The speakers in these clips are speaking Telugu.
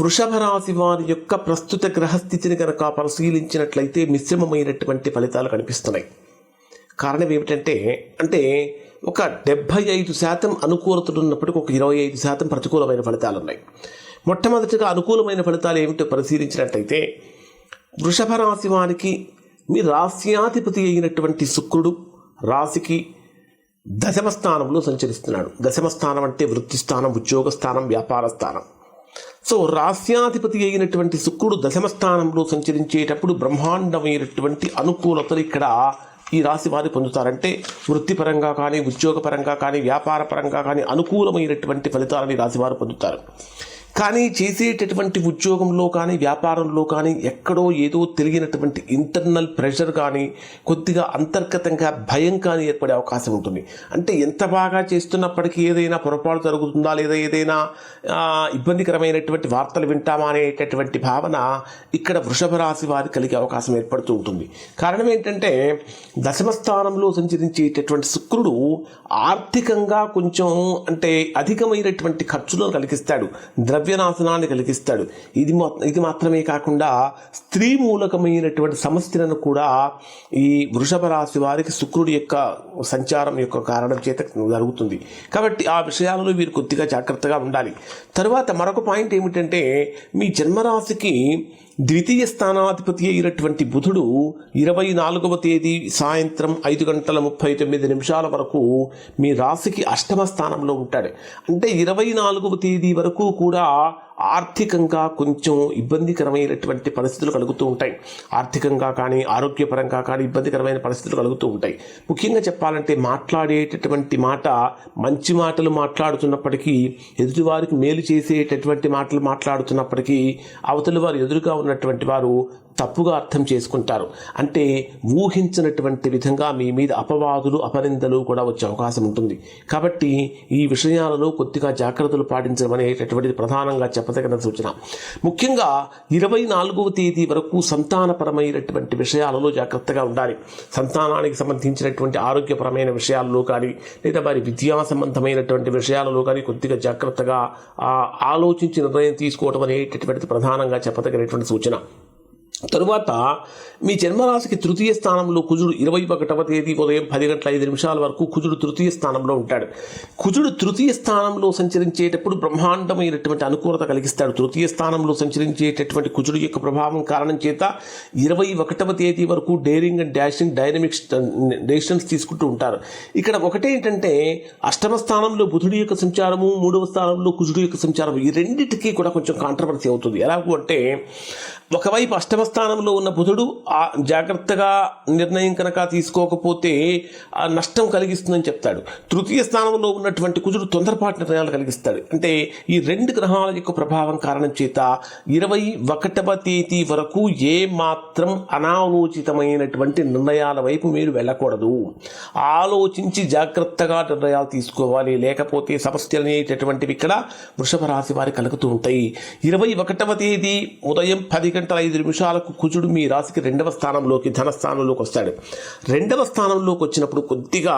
వృషభ రాశి వారి యొక్క ప్రస్తుత గ్రహస్థితిని కనుక పరిశీలించినట్లయితే మిశ్రమమైనటువంటి ఫలితాలు కనిపిస్తున్నాయి. కారణం ఏమిటంటే అంటే ఒక డెబ్భై ఐదు శాతం అనుకూలతలు ఉన్నప్పటికీ ఒక ఇరవై ఐదు శాతం ప్రతికూలమైన ఫలితాలు ఉన్నాయి మొట్టమొదటిగా అనుకూలమైన ఫలితాలు ఏమిటో పరిశీలించినట్లయితే వృషభ రాశి వారికి మీ రాశ్యాధిపతి అయినటువంటి శుక్రుడు రాశికి దశమ స్థానంలో సంచరిస్తున్నాడు. దశమ స్థానం అంటే వృత్తి స్థానం ఉద్యోగ స్థానం వ్యాపార స్థానం. సో రాస్యాధిపతి అయినటువంటి శుక్రుడు దశమ స్థానంలో సంచరించేటప్పుడు బ్రహ్మాండమైనటువంటి అనుకూలతలు ఇక్కడ ఈ రాశి వారు పొందుతారంటే వృత్తిపరంగా కానీ ఉద్యోగపరంగా కానీ వ్యాపార పరంగా కానీ అనుకూలమైనటువంటి ఫలితాలని రాశివారు పొందుతారు. కానీ చేసేటటువంటి ఉద్యోగంలో కానీ వ్యాపారంలో కానీ ఎక్కడో ఏదో తెలియనటువంటి ఇంటర్నల్ ప్రెషర్ కానీ కొద్దిగా అంతర్గతంగా భయం కానీ ఏర్పడే అవకాశం ఉంటుంది. అంటే ఎంత బాగా చేస్తున్నప్పటికీ ఏదైనా పొరపాటు జరుగుతుందా లేదా ఏదైనా ఇబ్బందికరమైనటువంటి వార్తలు వింటామా అనేటటువంటి భావన ఇక్కడ వృషభ రాశి వారి కలిగే అవకాశం ఏర్పడుతూ ఉంటుంది. కారణం ఏంటంటే దశమ స్థానంలో సంచరించేటటువంటి శుక్రుడు ఆర్థికంగా కొంచెం అంటే అధికమైనటువంటి ఖర్చులను కలిగిస్తాడు. ద్రవ్య ద్రవ్యనాశనాన్ని కలిగిస్తాడు. ఇది ఇది మాత్రమే కాకుండా స్త్రీ మూలకమైనటువంటి సమస్యలను కూడా ఈ వృషభ రాశి వారికి శుక్రుడి యొక్క సంచారం యొక్క కారణం చేత జరుగుతుంది. కాబట్టి ఆ విషయాలలో వీరు కొద్దిగా జాగ్రత్తగా ఉండాలి. తరువాత మరొక పాయింట్ ఏమిటంటే మీ జన్మరాశికి ద్వితీయ స్థానాధిపతి అయినటువంటి బుధుడు ఇరవై నాలుగవ తేదీ సాయంత్రం ఐదు గంటల ముప్పై తొమ్మిది నిమిషాల వరకు మీ రాశికి అష్టమ స్థానంలో ఉంటాడు. అంటే ఇరవై నాలుగవ తేదీ వరకు కూడా ఆర్థికంగా కొంచెం ఇబ్బందికరమైనటువంటి పరిస్థితులు కలుగుతూ ఉంటాయి. ఆర్థికంగా కానీ ఆరోగ్యపరంగా కానీ ఇబ్బందికరమైన పరిస్థితులు కలుగుతూ ఉంటాయి. ముఖ్యంగా చెప్పాలంటే మాట్లాడేటటువంటి మాట మంచి మాటలు మాట్లాడుతున్నప్పటికీ ఎదుటివారికి మేలు చేసేటటువంటి మాటలు మాట్లాడుతున్నప్పటికీ అవతలి వారు ఎదురుగా ఉన్నటువంటి వారు తప్పుగా అర్థం చేసుకుంటారు. అంటే ఊహించినటువంటి విధంగా మీ మీద అపవాదులు అపనిందలు కూడా వచ్చే అవకాశం ఉంటుంది. కాబట్టి ఈ విషయాలలో కొద్దిగా జాగ్రత్తలు పాటించడం అనేటటువంటిది ప్రధానంగా చెప్పదగిన సూచన. ముఖ్యంగా ఇరవై నాలుగవ తేదీ వరకు సంతానపరమైనటువంటి విషయాలలో జాగ్రత్తగా ఉండాలి. సంతానానికి సంబంధించినటువంటి ఆరోగ్యపరమైన విషయాల్లో కానీ లేదా వారి విద్యా సంబంధమైనటువంటి విషయాలలో కానీ కొద్దిగా జాగ్రత్తగా ఆలోచించి నిర్ణయం తీసుకోవడం అనేటటువంటిది ప్రధానంగా చెప్పదగినటువంటి సూచన. తరువాత మీ జన్మరాశికి తృతీయ స్థానంలో కుజుడు ఇరవై ఒకటవ తేదీ ఉదయం పది గంటల ఐదు నిమిషాల వరకు కుజుడు తృతీయ స్థానంలో ఉంటాడు. కుజుడు తృతీయ స్థానంలో సంచరించేటప్పుడు బ్రహ్మాండమైనటువంటి అనుకూలత కలిగిస్తాడు. తృతీయ స్థానంలో సంచరించేటటువంటి కుజుడు యొక్క ప్రభావం కారణం చేత ఇరవై ఒకటవ తేదీ వరకు daring and dashing dynamics decisions తీసుకుంటూ ఉంటారు. ఇక్కడ ఒకటేంటంటే అష్టమ స్థానంలో బుధుడి యొక్క సంచారము మూడవ స్థానంలో కుజుడు యొక్క సంచారము ఈ రెండింటికి కూడా కొంచెం కాంట్రవర్సీ అవుతుంది. ఎలాగూ అంటే ఒకవైపు అష్టమ స్థానంలో ఉన్న బుధుడు ఆ జాగ్రత్తగా నిర్ణయం కనుక తీసుకోకపోతే ఆ నష్టం కలిగిస్తుందని చెప్తాడు. తృతీయ స్థానంలో ఉన్నటువంటి కుజుడు తొందరపాటు నిర్ణయాలు కలిగిస్తాడు. అంటే ఈ రెండు గ్రహాల యొక్క ప్రభావం కారణం చేత ఇరవై ఒకటవ తేదీ వరకు ఏ మాత్రం అనాలోచితమైనటువంటి నిర్ణయాల వైపు మీరు వెళ్ళకూడదు. ఆలోచించి జాగ్రత్తగా నిర్ణయాలు తీసుకోవాలి. లేకపోతే సమస్యలు అనేటటువంటివి ఇక్కడ వృషభ రాశి వారికి కలుగుతూ ఉంటాయి. ఇరవై ఒకటవ తేదీ ఉదయం పది గంటల ఐదు నిమిషాలు కాలకు కుజుడు మీ రాశికి రెండవ స్థానంలోకి ధన స్థానంలోకి వస్తాడు. రెండవ స్థానంలోకి వచ్చినప్పుడు కొద్దిగా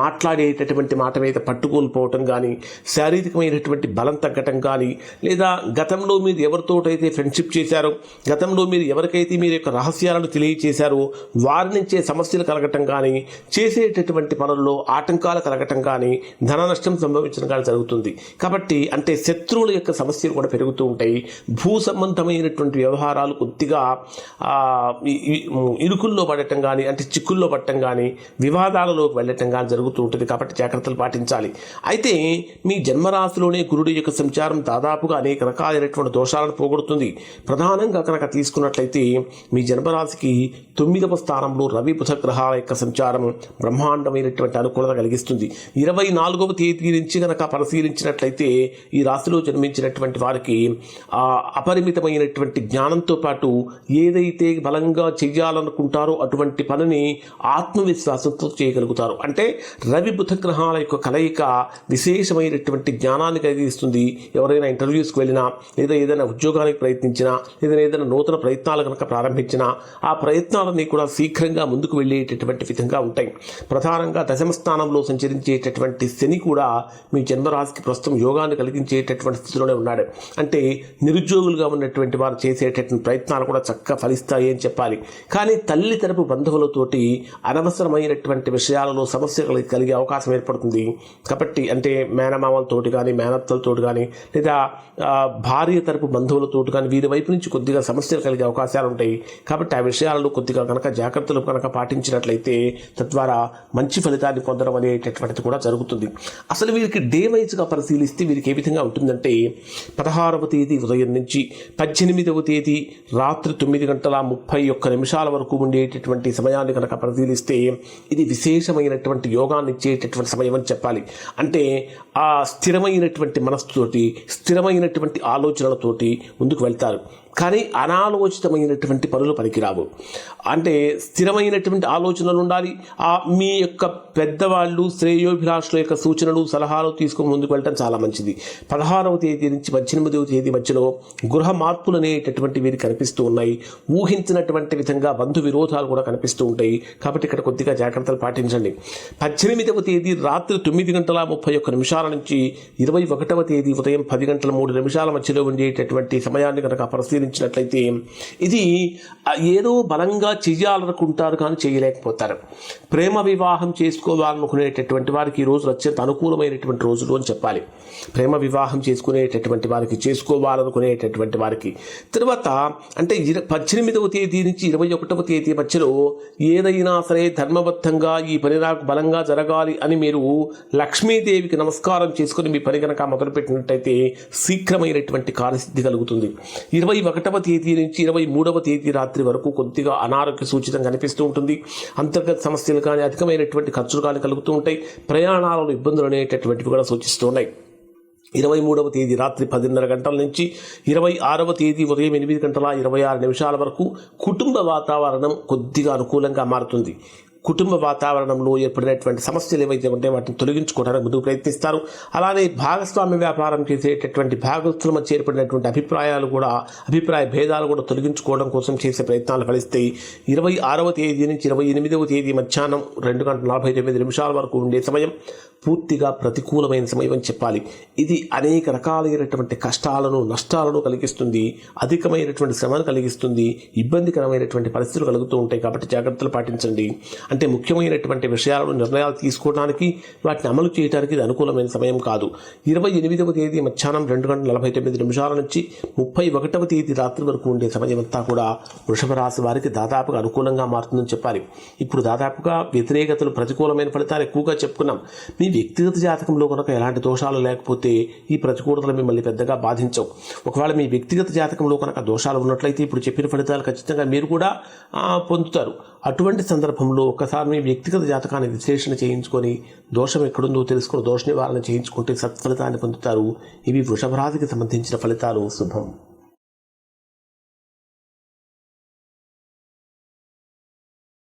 మాట్లాడేటటువంటి మాట మీద పట్టుకోల్పోవటం కానీ శారీరకమైనటువంటి బలం తగ్గటం కానీ లేదా గతంలో మీరు ఎవరితోటైతే ఫ్రెండ్షిప్ చేశారో గతంలో మీరు ఎవరికైతే మీరు యొక్క రహస్యాలను తెలియచేశారో వారి నుంచే సమస్యలు కలగటం కానీ చేసేటటువంటి పనుల్లో ఆటంకాలు కలగటం కానీ ధన నష్టం సంభవించడం కానీ జరుగుతుంది. కాబట్టి అంటే శత్రువుల యొక్క సమస్యలు కూడా పెరుగుతూ ఉంటాయి. భూ సంబంధమైనటువంటి వ్యవహారాలు కొద్దిగా ఇరుకుల్లో పడటం కానీ అంటే చిక్కుల్లో పడటం కానీ వివాదాలలోకి వెళ్ళటం కానీ జరుగుతూ ఉంటుంది కాబట్టి జాగ్రత్తలు పాటించాలి. అయితే మీ జన్మరాశిలోనే గురుడు యొక్క సంచారం దాదాపుగా అనేక రకాలైనటువంటి దోషాలను పోగొడుతుంది. ప్రధానంగా కనుక తీసుకున్నట్లయితే మీ జన్మరాశికి తొమ్మిదవ స్థానంలో రవి బుధ గ్రహాల యొక్క సంచారం బ్రహ్మాండమైనటువంటి అనుకూలత కలిగిస్తుంది. ఇరవై నాలుగవ తేదీ నుంచి కనుక పరిశీలించినట్లయితే ఈ రాశిలో జన్మించినటువంటి వారికి అపరిమితమైనటువంటి జ్ఞానంతో పాటు ఏదైతే బలంగా చెయ్యాలనుకుంటారో అటువంటి పనిని ఆత్మవిశ్వాసంతో చేయగలుగుతారు. అంటే రవి బుధ గ్రహాల యొక్క కలయిక విశేషమైనటువంటి జ్ఞానాన్ని కలిగిస్తుంది. ఎవరైనా ఇంటర్వ్యూస్కి వెళ్ళినా లేదా ఏదైనా ఉద్యోగానికి ప్రయత్నించినా లేదా ఏదైనా నూతన ప్రయత్నాలు కనుక ప్రారంభించినా ఆ ప్రయత్నాలన్నీ కూడా శీఘ్రంగా ముందుకు వెళ్ళేటటువంటి విధంగా ఉంటాయి. ప్రధానంగా దశమ స్థానంలో సంచరించేటటువంటి శని కూడా మీ జన్మరాశికి ప్రస్తుతం యోగాన్ని కలిగించేటటువంటి స్థితిలోనే ఉన్నాడు. అంటే నిరుద్యోగులుగా ఉన్నటువంటి వారు చేసేటటువంటి ప్రయత్నాలు కూడా చక్కగా ఫలిస్తాయి అని చెప్పాలి. కానీ తల్లి తరపు బంధువులతోటి అనవసరమైనటువంటి విషయాలలో సమస్యలు కలిగే అవకాశం ఏర్పడుతుంది. కాబట్టి అంటే మేనమామలతోటి కానీ మేనత్తలతోటి కానీ లేదా భార్య తరపు బంధువులతోటి కానీ వీరి వైపు నుంచి కొద్దిగా సమస్యలు కలిగే అవకాశాలు ఉంటాయి. కాబట్టి ఆ విషయాలలో కొద్దిగా కనుక జాగ్రత్తలు కనుక పాటించినట్లయితే తద్వారా మంచి ఫలితాన్ని పొందడం అనేటటువంటిది కూడా జరుగుతుంది. అసలు వీరికి డే వైజ్గా పరిశీలిస్తే వీరికి ఏ విధంగా ఉంటుందంటే పదహారవ తేదీ ఉదయం నుంచి పద్దెనిమిదవ తేదీ రాత్రి తొమ్మిది గంటల ముప్పై ఒక్క నిమిషాల వరకు ఉండేటటువంటి సమయాన్ని కనుక పరిశీలిస్తే ఇది విశేషమైనటువంటి యోగాన్ని ఇచ్చేటటువంటి సమయం అని చెప్పాలి. అంటే ఆ స్థిరమైనటువంటి మనస్సుతోటి స్థిరమైనటువంటి ఆలోచనలతోటి ముందుకు వెళ్తారు. కానీ అనాలోచితమైనటువంటి పనులు పనికిరావు. అంటే స్థిరమైనటువంటి ఆలోచనలు ఉండాలి. ఆ మీ యొక్క పెద్దవాళ్ళు శ్రేయోభిలాషుల యొక్క సూచనలు సలహాలు తీసుకుని ముందుకు వెళ్ళడం చాలా మంచిది. పదహారవ తేదీ నుంచి పద్దెనిమిదవ తేదీ మధ్యలో గృహ మార్పులు అనేటటువంటి వీరికి కనిపిస్తూ ఉన్నాయి. ఊహించినటువంటి విధంగా బంధు విరోధాలు కూడా కనిపిస్తూ ఉంటాయి. కాబట్టి ఇక్కడ కొద్దిగా జాగ్రత్తలు పాటించండి. పద్దెనిమిదవ తేదీ రాత్రి తొమ్మిది గంటల ముప్పై ఒక్క నిమిషాల నుంచి ఇరవై ఒకటవ తేదీ ఉదయం పది గంటల మూడు నిమిషాల మధ్యలో ఉండేటటువంటి సమయాన్ని కనుక పరిశీలించినట్లయితే ఇది ఏదో బలంగా చెయ్యాలనుకుంటారు కానీ చేయలేకపోతారు ప్రేమ వివాహం చేసుకోవాలనుకునేటటువంటి వారికి ఈ రోజులు అత్యంత అనుకూలమైనటువంటి రోజులు అని చెప్పాలి. ప్రేమ వివాహం చేసుకునేటటువంటి వారికి చేసుకోవాలనుకునేటటువంటి వారికి. తర్వాత అంటే ఇర పద్దెనిమిదవ తేదీ నుంచి ఇరవై ఒకటవ తేదీ మధ్యలో ఏదైనా సరే ధర్మబద్ధంగా ఈ పని నాకు బలంగా జరగాలి అని మీరు లక్ష్మీదేవికి నమస్కారం చేసుకుని మీ పని కనుక మొదలుపెట్టినట్టయితే శీఘ్రమైనటువంటి కార్యసిద్ధి కలుగుతుంది. ఇరవై ఒకటవ తేదీ నుంచి ఇరవై మూడవ తేదీ రాత్రి వరకు కొద్దిగా అనారోగ్య సూచితం కనిపిస్తూ ఉంటుంది. అంతర్గత సమస్యలు కానీ అధికమైనటువంటి ఖర్చులు కానీ కలుగుతూ ఉంటాయి. ప్రయాణాలలో ఇబ్బందులు అనేటటువంటివి కూడా సూచిస్తూ ఉన్నాయి. ఇరవై మూడవ తేదీ రాత్రి పదిన్నర గంటల నుంచి ఇరవై ఆరవ తేదీ ఉదయం ఎనిమిది గంటల ఇరవై ఆరు నిమిషాల వరకు కుటుంబ వాతావరణం కొద్దిగా అనుకూలంగా మారుతుంది. కుటుంబ వాతావరణంలో ఏర్పడినటువంటి సమస్యలు ఏవైతే ఉంటే వాటిని తొలగించుకోవడానికి ముందుకు ప్రయత్నిస్తారు. అలానే భాగస్వామ్య వ్యాపారం చేసేటటువంటి భాగస్తుల మధ్య ఏర్పడినటువంటి అభిప్రాయాలు కూడా అభిప్రాయ భేదాలు కూడా తొలగించుకోవడం కోసం చేసే ప్రయత్నాలు ఫలిస్తాయి ఇరవై ఆరవ తేదీ నుంచి ఇరవై ఎనిమిదవ తేదీ మధ్యాహ్నం రెండు గంటల నలభై తొమ్మిది నిమిషాల వరకు ఉండే సమయం పూర్తిగా ప్రతికూలమైన సమయం అని చెప్పాలి. ఇది అనేక రకాలైనటువంటి కష్టాలను నష్టాలను కలిగిస్తుంది అధికమైనటువంటి శ్రమను కలిగిస్తుంది ఇబ్బందికరమైనటువంటి పరిస్థితులు కలుగుతూ ఉంటాయి కాబట్టి జాగ్రత్తలు పాటించండి. అంటే ముఖ్యమైనటువంటి విషయాలను నిర్ణయాలు తీసుకోవడానికి వాటిని అమలు చేయడానికి ఇది అనుకూలమైన సమయం కాదు. ఇరవై ఎనిమిదవ తేదీ మధ్యాహ్నం రెండు గంటల నలభై తొమ్మిది నిమిషాల నుంచి ముప్పై ఒకటవ తేదీ రాత్రి వరకు ఉండే సమయం అంతా కూడా వృషభ రాశి వారికి దాదాపుగా అనుకూలంగా మారుతుందని చెప్పాలి. ఇప్పుడు దాదాపుగా వ్యతిరేకతలు ప్రతికూలమైన ఫలితాలు ఎక్కువగా చెప్పుకున్నాం. మీ వ్యక్తిగత జాతకంలో కనుక ఎలాంటి దోషాలు లేకపోతే ఈ ప్రతికూలతలు మిమ్మల్ని పెద్దగా బాధించవు. ఒకవేళ మీ వ్యక్తిగత జాతకంలో కనుక దోషాలు ఉన్నట్లయితే ఇప్పుడు చెప్పిన ఫలితాలు ఖచ్చితంగా మీరు కూడా పొందుతారు. అటువంటి సందర్భంలో ఒకసారి మీ వ్యక్తిగత జాతకాన్ని విశ్లేషణ చేయించుకొని దోషం ఎక్కడుందో తెలుసుకుని దోష నివారణ చేయించుకుంటే సత్ఫలితాన్ని పొందుతారు. ఇవి వృషభ రాశికి సంబంధించిన ఫలితాలు. శుభం.